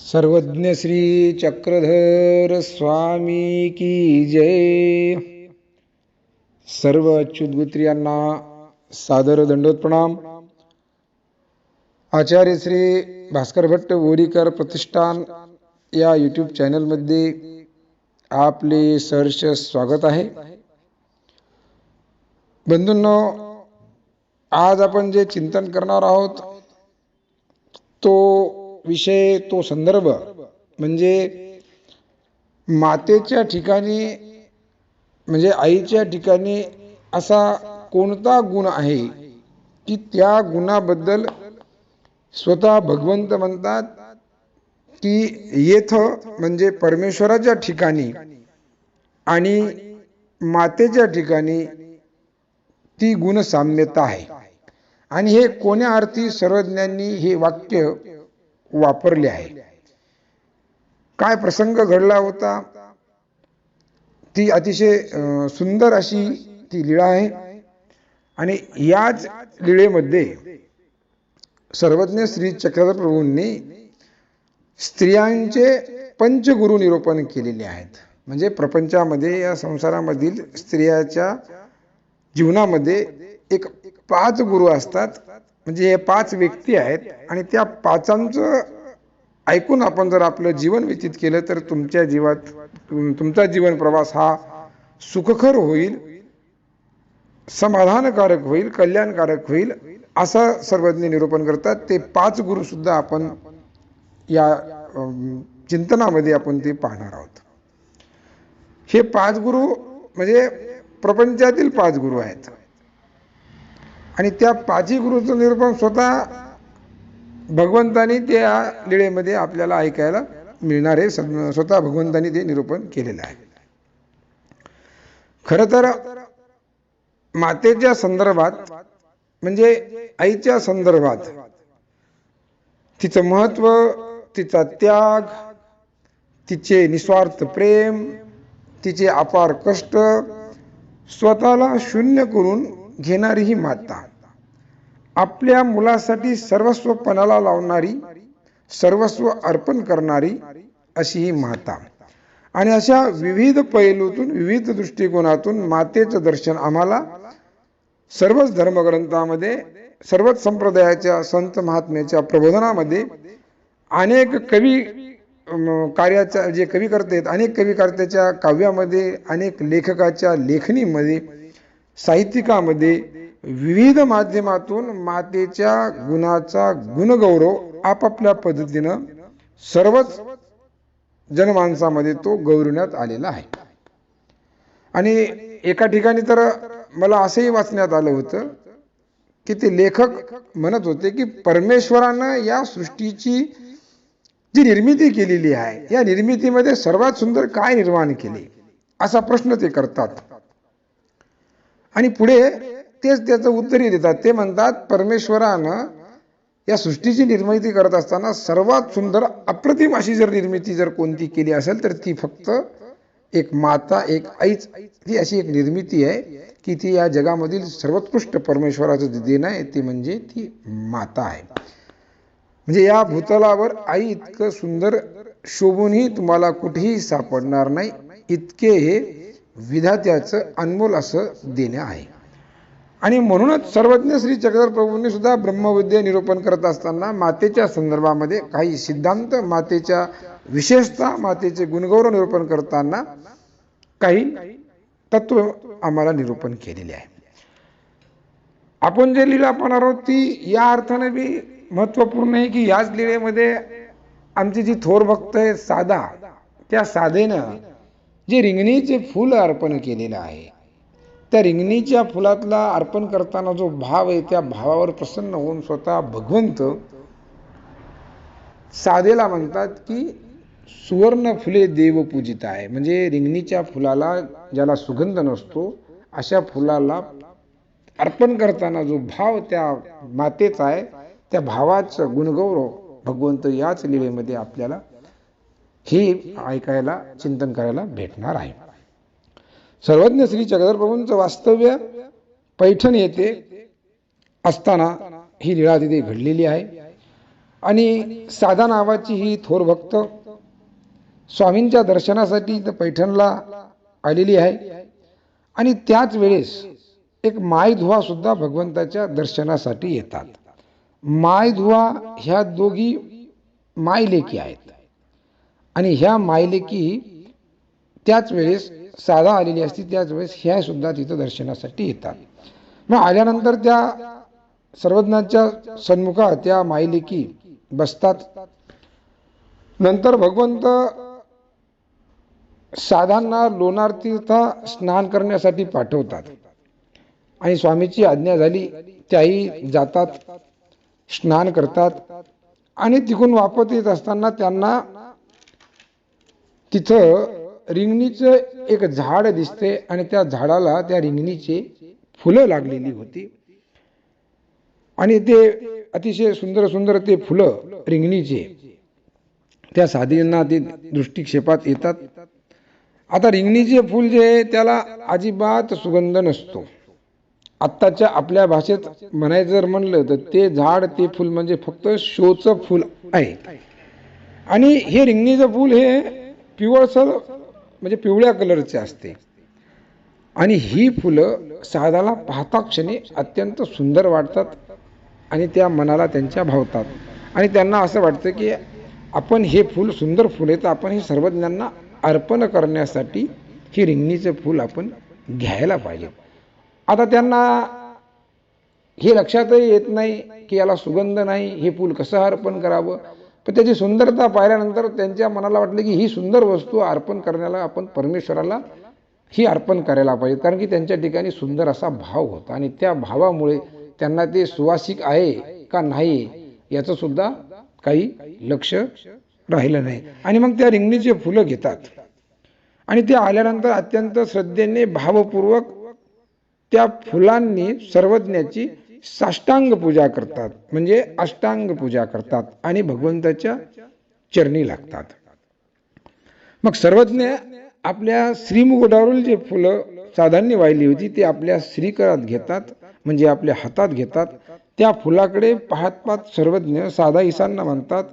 सर्वज्ञ श्री चक्रधर स्वामी की जय। सर्व अच्युतगुत्रियांना सादर दंडोत प्रणाम आचार्य श्री भास्कर भट्ट बोरीकर प्रतिष्ठान या यूट्यूब चॅनलमध्ये आपले सहर्ष स्वागत आहे। बंधूंनो आज आपण जे चिंतन करणार आहोत तो विषय तो संदर्भ. म्हणजे मातेच्या ठिकाणी म्हणजे आईच्या ठिकाणी असा कोणता गुण आहे की त्या गुणाबद्दल स्वतः भगवंत म्हणतात की येथ म्हणजे परमेश्वराच्या ठिकाणी आणि मातेच्या ठिकाणी ती गुणसाम्यता आहे. आणि हे कोण्या अर्थी सर्वज्ञांनी हे वाक्य वापरले आहे. काय प्रसंग घडला होता? ती अतिशय सुंदर अशी ती लीळा आहे. आणि याच लीळेमध्ये सर्वज्ञ श्री चक्रधर प्रभूंनी स्त्रियांचे पंचगुरु निरूपण केलेले आहेत. म्हणजे प्रपंचामध्ये या संसारामधील स्त्रियाच्या जीवनामध्ये एक पाच गुरु असतात. म्हणजे हे पाच व्यक्ती आहेत आणि त्या पाचांचं ऐकून आपण जर आपलं जीवन व्यतीत केलं तर तुमच्या जीवात तुमचा जीवन प्रवास हा सुखकर होईल समाधानकारक होईल कल्याणकारक होईल असं सर्वज्ञ निरूपण करतात. ते पाच गुरुसुद्धा आपण या चिंतनामध्ये आपण ते पाहणार आहोत. हे पाच गुरु म्हणजे प्रपंचातील पाच गुरु आहेत. आणि त्या पाची गुरुचं निरूपण स्वतः भगवंतानी त्या लीळेमध्ये आपल्याला ऐकायला मिळणार आहे. सद- स्वतः भगवंतानी ते निरूपण केलेलं आहे. खर तर मातेच्या संदर्भात म्हणजे आईच्या संदर्भात तिचं महत्त्व तिचा त्याग तिचे निस्वार्थ प्रेम तिचे अपार कष्ट स्वतःला शून्य करून घेणारी ही माता. आपल्या मुलासाठी सर्वस्व पणाला लावणारी सर्वस्व अर्पण करणारी अशी ही माता. आणि अशा विविध पैलूतून विविध दृष्टिकोनातून मातेचं दर्शन आम्हाला सर्वच धर्मग्रंथामध्ये सर्वच संप्रदायाच्या संत महात्म्याच्या प्रबोधनामध्ये अनेक कवी कार्याच्या जे कवी आहेत अनेक कविकर्त्याच्या काव्यामध्ये अनेक लेखकाच्या लेखणीमध्ये साहित्यिकामध्ये विविध माध्यमातून मातेच्या गुणाचा गुणगौरव आपापल्या पद्धतीनं सर्वच जनमानसामध्ये तो गौरवण्यात आलेला आहे. आणि एका ठिकाणी तर मला असंही वाचण्यात आलं होतं की ते लेखक म्हणत होते की परमेश्वरानं या सृष्टीची जी निर्मिती केलेली आहे या निर्मितीमध्ये सर्वात सुंदर काय निर्माण केले असा प्रश्न ते करतात. आणि पुढे तेच त्याचं उत्तरही देतात. ते म्हणतात परमेश्वरानं या सृष्टीची निर्मिती करत असताना सर्वात सुंदर अप्रतिम अशी जर निर्मिती जर कोणती केली असेल तर ती फक्त एक माता एक आईच. ही अशी एक निर्मिती आहे की ती या जगामधील सर्वोत्कृष्ट परमेश्वराचं जे देणं आहे ती म्हणजे ती माता आहे. म्हणजे या भूतलावर आई इतकं सुंदर शोभूनही तुम्हाला कुठेही सापडणार नाही. इतके हे विधात्याचं अनमोल असं देणं आहे. आणि म्हणूनच सर्वज्ञ श्री चक्रधर प्रभूंनी सुद्धा ब्रह्मविद्या निरूपण करत असताना मातेच्या संदर्भामध्ये काही सिद्धांत मातेच्या विशेषता मातेचे गुणगौरव निरूपण करताना काही तत्व आम्हाला निरूपण केलेले आहे. आपण जे लीला पाहणार आहोत ती या अर्थाने बी महत्त्वपूर्ण आहे की याच लिलेमध्ये आमची जी थोर भक्त आहे साधा त्या साधेनं जे रिंगणीचे फूल अर्पण केलेलं आहे. त्या रिंगणीच्या फुलातला अर्पण करताना जो भाव आहे त्या भावावर प्रसन्न होऊन स्वतः भगवंत साधेला म्हणतात की सुवर्ण फुले देव पूजित आहे. म्हणजे रिंगणीच्या फुलाला ज्याला सुगंध नसतो अशा फुलाला अर्पण करताना जो भाव त्या मातेचा आहे त्या भावाचं गुणगौरव भगवंत याच लीलेमध्ये आपल्याला हे ऐकायला चिंतन करायला भेटणार आहे. सर्वज्ञ श्री चक्रधर प्रभूंचं वास्तव्य पैठण येथे असताना ही लीळा तिथे घडलेली आहे. आणि साधा नावाची ही थोर भक्त स्वामींच्या दर्शनासाठी इथं पैठणला आलेली आहे. आणि त्याच वेळेस एक मायधुवा सुद्धा भगवंताच्या दर्शनासाठी येतात. मायधुवा ह्या दोघी मायलेकी आहेत. आणि ह्या मायलेकी त्याच वेळेस साधा आलेली असती त्याच वेळेस ह्या सुद्धा तिथं दर्शनासाठी येतात. मग आल्यानंतर त्या सर्वज्ञांच्या सन्मुखात त्या मायलेकी बसतात. नंतर भगवंत साधांना लोणार तीर्थ स्नान करण्यासाठी पाठवतात. आणि स्वामीची आज्ञा झाली त्याही जातात स्नान करतात. आणि तिकून वापस येत असताना त्यांना तिथं रिंगणीचं एक झाड दिसते आणि त्या झाडाला त्या रिंगणीचे फुलं लागलेली होती. आणि ते अतिशय सुंदर सुंदर ते फुलं रिंगणीचे. त्या साधींना ते दृष्टिक्षेपात येतात. आता रिंगणीचे फूल जे त्याला अजिबात सुगंध नसतो. आत्ताच्या आपल्या भाषेत म्हणायचं जर म्हणलं तर ते झाड ते फूल म्हणजे फक्त शोचं फूल आहे. आणि हे रिंगणीचं फूल हे पिवळसर म्हणजे पिवळ्या कलरचे असते. आणि ही फुलं साधाला पाहता क्षणी अत्यंत सुंदर वाटतात आणि त्या मनाला त्यांच्या भावतात. आणि त्यांना असं वाटतं की आपण हे फूल सुंदर फुल आहे तर आपण हे सर्वज्ञांना अर्पण करण्यासाठी हे रिंगणीचं फूल आपण घ्यायला पाहिजे. आता त्यांना हे लक्षातही येत नाही की याला सुगंध नाही हे फूल कसं अर्पण करावं? पण त्याची सुंदरता पाहिल्यानंतर त्यांच्या मनाला वाटलं की ही सुंदर वस्तू अर्पण करण्याला आपण परमेश्वराला ही अर्पण करायला पाहिजे. कारण की त्यांच्या ठिकाणी सुंदर असा भाव होता आणि त्या भावामुळे त्यांना ते सुवासिक आहे का नाही याचं सुद्धा काही लक्ष राहिलं नाही. आणि मग त्या रिंगणीचे फुलं घेतात. आणि ते आल्यानंतर अत्यंत श्रद्धेने भावपूर्वक त्या फुलांनी सर्वज्ञाची साष्टांग पूजा करतात. म्हणजे अष्टांग पूजा करतात आणि भगवंताच्या चरणी लागतात. मग सर्वज्ञ आपल्या श्रीमुकुटावरील जे फुलं साधान्य वाहिली होती ते आपल्या श्रीकरात घेतात म्हणजे आपल्या हातात घेतात. त्या फुलाकडे पाहत पाहत सर्वज्ञ साधा ईसांना म्हणतात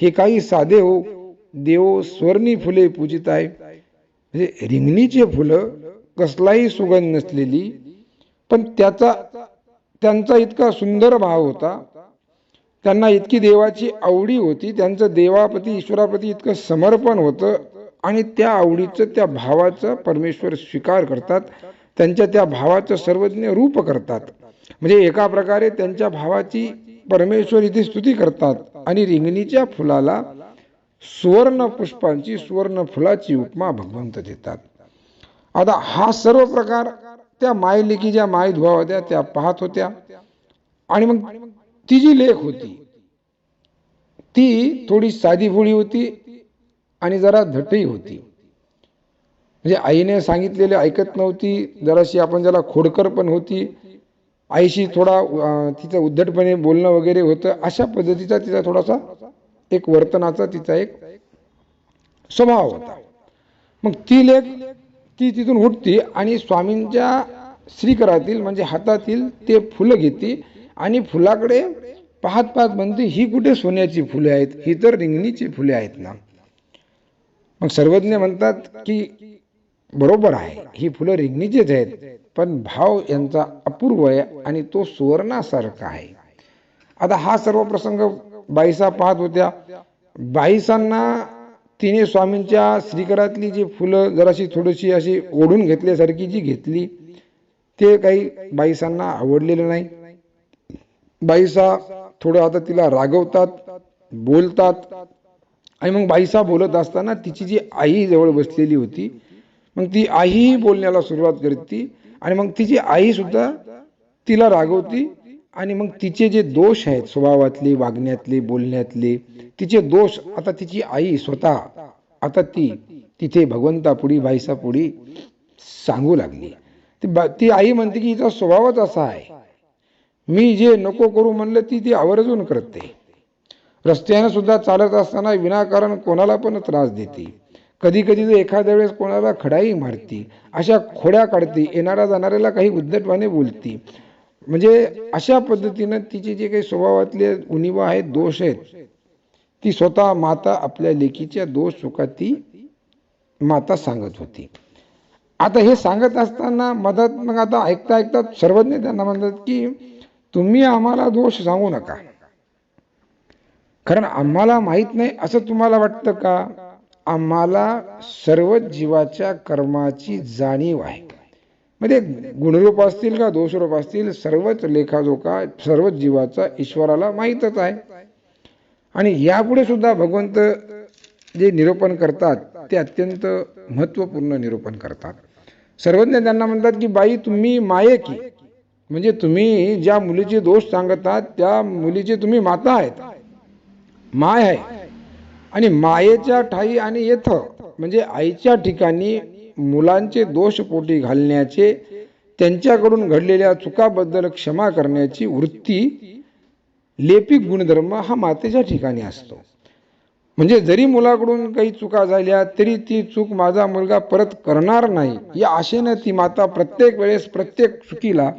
हे काही साधे हो देव स्वर्णी फुले पूजित आहे. म्हणजे रिंगणीचे फुलं कसलाही सुगंध नसलेली पण त्याचा त्यांचा इतका सुंदर भाव होता. त्यांना इतकी देवाची आवडी होती. त्यांचं देवापती ईश्वराप्रती इतकं समर्पण होतं आणि त्या आवडीचं त्या भावाचं परमेश्वर स्वीकार करतात. त्यांच्या त्या भावाचं सर्वज्ञ रूप करतात. म्हणजे एका प्रकारे त्यांच्या भावाची परमेश्वर इथे स्तुती करतात आणि रिंगणीच्या फुलाला सुवर्ण पुष्पांची सुवर्ण फुलाची उपमा भगवंत देतात. आता हा सर्व प्रकार त्या मायलेकी ज्या माय धुवा होत्या त्या पाहत होत्या. आणि मग ती जी लेख होती ती थोडी साधी भोळी होती आणि जरा धटही होती. म्हणजे आईने सांगितलेले ऐकत नव्हती जराशी आपण ज्याला खोडकर पण होती आईशी थोडा तिचं उद्धटपणे बोलणं वगैरे होतं अशा पद्धतीचा तिचा थोडासा एक वर्तनाचा तिचा एक स्वभाव होता. मग ती लेख ती तिथून उठती आणि स्वामींच्या श्रीकरातील म्हणजे हातातील ते फुलं घेते आणि फुलाकडे पाहत पाहत म्हणते ही कुठे सोन्याची फुले आहेत? ही तर रिंगणीची फुले आहेत ना. मग सर्वज्ञ म्हणतात की बरोबर आहे ही फुलं रिंगणीचीच आहेत पण भाव यांचा अपूर्व आहे आणि तो सुवर्णासारखा आहे. आता हा सर्व प्रसंग बाईसा पाहत होत्या. बाईसांना तिने स्वामींच्या श्रीकरातली जी फुलं जराशी थोडीशी अशी ओढून घेतल्यासारखी जी घेतली ते काही बाईसांना आवडलेलं नाही. बाईसा थोडं आता तिला रागवतात बोलतात आणि मग बाईसा बोलत असताना तिची जी आई जवळ बसलेली होती मग ती आई बोलण्याला सुरुवात करते आणि मग तिची आई सुद्धा तिला रागवती आणि मग तिचे जे दोष आहेत स्वभावातले वागण्यातले बोलण्यातले तिचे दोष आता तिची आई स्वतः आता ती तिथे भगवंतापुढी बाईसापुढी सांगू लागली. ती बा- ती आई म्हणते की हिचा स्वभावच असा आहे. मी जे नको करू म्हणलं ती ती आवर्जून करते. रस्त्यानं सुद्धा चालत असताना विनाकारण कोणाला पण त्रास देते. कधी कधी तर एखाद्या वेळेस कोणाला खडाही मारती अशा खोड्या काढते येणाऱ्या जाणाऱ्याला काही उद्धटवाने बोलती. म्हणजे अशा पद्धतीनं तिचे जे काही स्वभावातले उणिवा आहेत दोष आहेत ती स्वतः माता आपल्या लेकीच्या दोष चुका ती माता सांगत होती. आता हे सांगत असताना मदत मग आता ऐकता ऐकता सर्वज्ञ त्यांना म्हणतात की तुम्ही आम्हाला दोष सांगू नका. कारण आम्हाला माहीत नाही असं तुम्हाला वाटतं का? आम्हाला सर्व जीवाच्या कर्माची जाणीव आहे. म्हणजे गुणरूप असतील का दोषरूप असतील सर्वच लेखाजोखा सर्वच जीवाचा ईश्वराला माहीतच आहे. आणि यापुढे सुद्धा भगवंत जे निरूपण करतात ते अत्यंत महत्त्वपूर्ण निरूपण करतात. सर्वज्ञ त्यांना म्हणतात की बाई तुम्ही माये की? म्हणजे तुम्ही ज्या मुलीचे दोष सांगतात त्या मुलीचे तुम्ही माता आहेत. माय आहे. आणि मायेच्या ठाई आणि येथ म्हणजे आईच्या ठिकाणी मुलांचे दोष पोटी घालण्याचे त्यांच्याकडून घडलेल्या चुकाबद्दल क्षमा करण्याची वृत्ती लेपिक गुणधर्म हा मातेच्या ठिकाणी असतो. म्हणजे जरी मुलाकडून काही चुका झाल्या तरी ती चूक माझा मुलगा परत करणार नाही. या आशेनं ती माता प्रत्येक वेळेस प्रत्येक चुकीला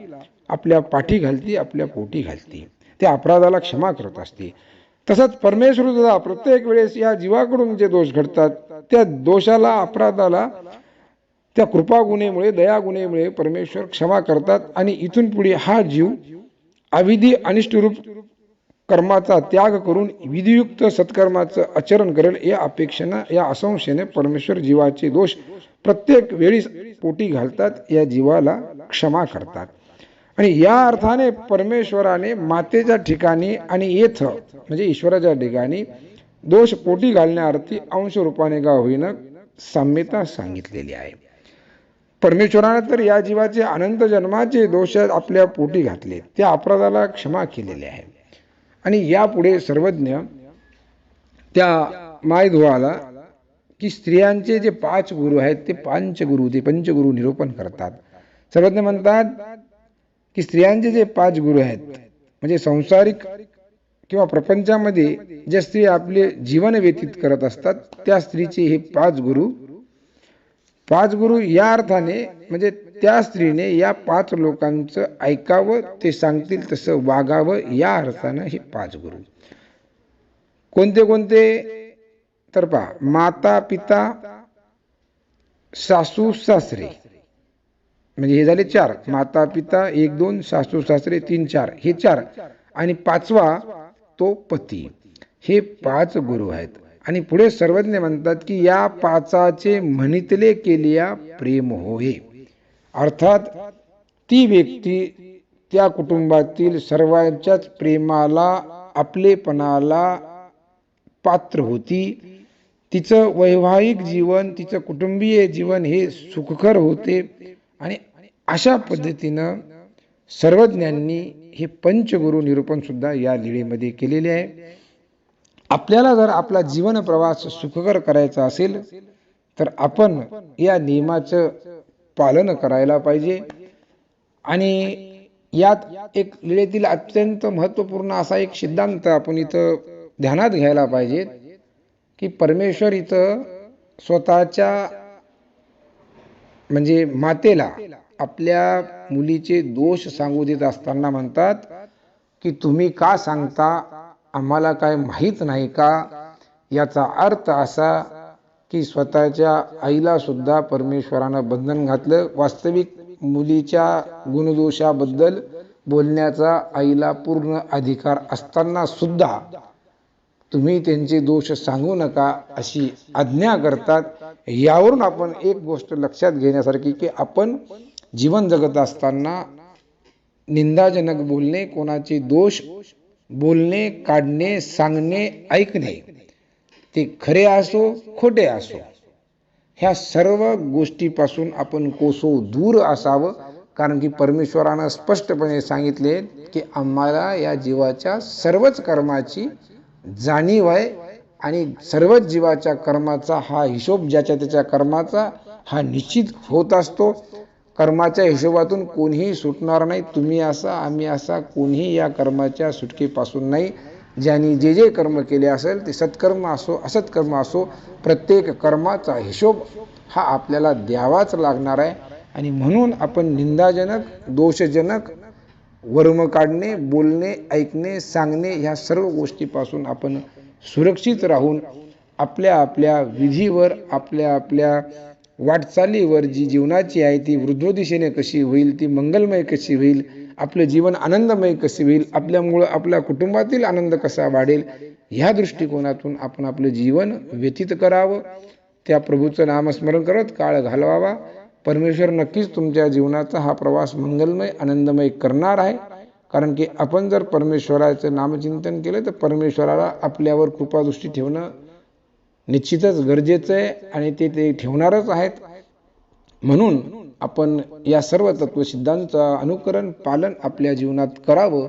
आपल्या पाठी घालती आपल्या पोटी घालती. त्या अपराधाला क्षमा करत असते. तसंच परमेश्वर सुद्धा प्रत्येक वेळेस या जीवाकडून जे दोष घडतात त्या दोषाला अपराधाला त्या कृपा गुणेमुळे परमेश्वर क्षमा करतात आणि इथून पुढे हा जीव अविधी अनिष्टरूप कर्माचा त्याग करून विधियुक्त सत्कर्माचं आचरण करेल या अपेक्षेनं या असंशेने परमेश्वर जीवाचे दोष प्रत्येक वेळी पोटी घालतात या जीवाला क्षमा करतात. आणि या अर्थाने परमेश्वराने मातेच्या ठिकाणी आणि येथ म्हणजे ईश्वराच्या ठिकाणी दोष पोटी घालण्याअर्थी अंश रूपाने का साम्यता सांगितलेली आहे. परमेश्वरानं तर या जीवाचे अनंत जन्माचे दोष आपल्या पोटी घातले. त्या अपराधाला क्षमा केलेले आहे. आणि यापुढे सर्वज्ञ त्या मायधुवाला की स्त्रियांचे जे पाच गुरु आहेत ते पंचगुरु ते पंचगुरु निरूपण करतात. सर्वज्ञ म्हणतात की स्त्रियांचे जे पाच गुरु आहेत म्हणजे संसारिक किंवा प्रपंचामध्ये ज्या स्त्री आपले जीवन व्यतीत करत असतात त्या स्त्रीचे हे पाच गुरु पाच गुरु या अर्थाने म्हणजे त्या स्त्रीने या पाच लोकांचं ऐकावं ते सांगतील तसं वागावं या अर्थानं हे पाच गुरु कोणते कोणते? तर पहा माता पिता सासू सासरे. म्हणजे हे झाले चार. माता पिता एक दोन सासू सासरे तीन चार. हे चार. आणि पाचवा तो पती. हे पाच गुरु आहेत. आणि पुढे सर्वज्ञ म्हणतात की या पाचाचे म्हणितले केलिया प्रेम होय. अर्थात ती व्यक्ती त्या कुटुंबातील सर्वांच्याच प्रेमाला आपलेपणाला पात्र होती. तिचं वैवाहिक जीवन तिचं कुटुंबीय जीवन हे सुखकर होते. आणि अशा पद्धतीनं सर्वज्ञांनी हे पंचगुरु निरूपणसुद्धा या लिळेमध्ये केलेले आहे. आपल्याला जर आपला जीवन प्रवास सुखकर करायचा असेल तर आपण या नियमाचं पालन करायला पाहिजे. आणि यात एक लिळेतील अत्यंत महत्त्वपूर्ण असा एक सिद्धांत आपण इथं ध्यानात घ्यायला पाहिजे की परमेश्वर इथं स्वतःच्या म्हणजे मातेला आपल्या मुलीचे दोष सांगू देत असताना म्हणतात की तुम्ही का सांगता? आम्हाला काय माहीत नाही का? याचा अर्थ असा की स्वतःच्या आईला सुद्धा परमेश्वरानं बंधन घातलं. वास्तविक मुलीच्या गुणदोषाबद्दल बोलण्याचा आईला पूर्ण अधिकार असताना सुद्धा तुम्ही त्यांचे दोष सांगू नका अशी आज्ञा करतात. यावरून आपण एक गोष्ट लक्षात घेण्यासारखी की आपण जीवन जगत असताना निंदाजनक बोलणे कोणाचे दोष बोलणे काढणे सांगणे ऐकणे ते खरे असो खोटे असो ह्या सर्व गोष्टीपासून आपण कोसो दूर असावं. कारण की परमेश्वरानं स्पष्टपणे सांगितले की आम्हाला या जीवाच्या सर्वच कर्माची जाणीव आहे आणि सर्वच जीवाच्या कर्माचा हा हिशोब ज्याच्या त्याच्या कर्माचा हा निश्चित होत असतो. कर्माच्या हिशोबातून कोणीही सुटणार नाही. तुम्ही असा आम्ही असा कोणीही या कर्माच्या सुटकेपासून नाही. ज्यांनी जे जे कर्म केले असेल ते सत्कर्म असो असत्कर्म असो प्रत्येक कर्माचा हिशोब हा आपल्याला द्यावाच लागणार आहे. आणि म्हणून आपण निंदाजनक दोषजनक वर्म काढणे बोलणे ऐकणे सांगणे ह्या सर्व गोष्टीपासून आपण सुरक्षित राहून आपल्या आपल्या विधीवर आपल्या आपल्या वाटचालीवर जी जीवनाची आहे ती वृद्धो दिशेने कशी होईल ती मंगलमय कशी होईल आपलं जीवन आनंदमय कसे होईल आपल्यामुळं आपल्या कुटुंबातील आनंद कसा वाढेल ह्या दृष्टिकोनातून आपण आपलं जीवन व्यतीत करावं. त्या प्रभूचं नामस्मरण करत काळ घालवावा. परमेश्वर नक्कीच तुमच्या जीवनाचा हा प्रवास मंगलमय आनंदमय करणार आहे. कारण की आपण जर परमेश्वराचं नामचिंतन केलं तर परमेश्वराला आपल्यावर कृपादृष्टी ठेवणं निश्चितच गरजेचं आहे आणि ते ते ठेवणारच आहेत. म्हणून आपण या सर्व तत्वसिद्धांचं अनुकरण पालन आपल्या जीवनात करावं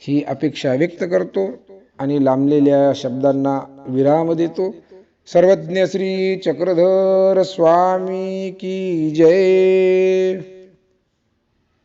ही अपेक्षा व्यक्त करतो आणि लांबलेल्या शब्दांना विराम देतो. सर्वज्ञ श्री चक्रधर स्वामी की जय.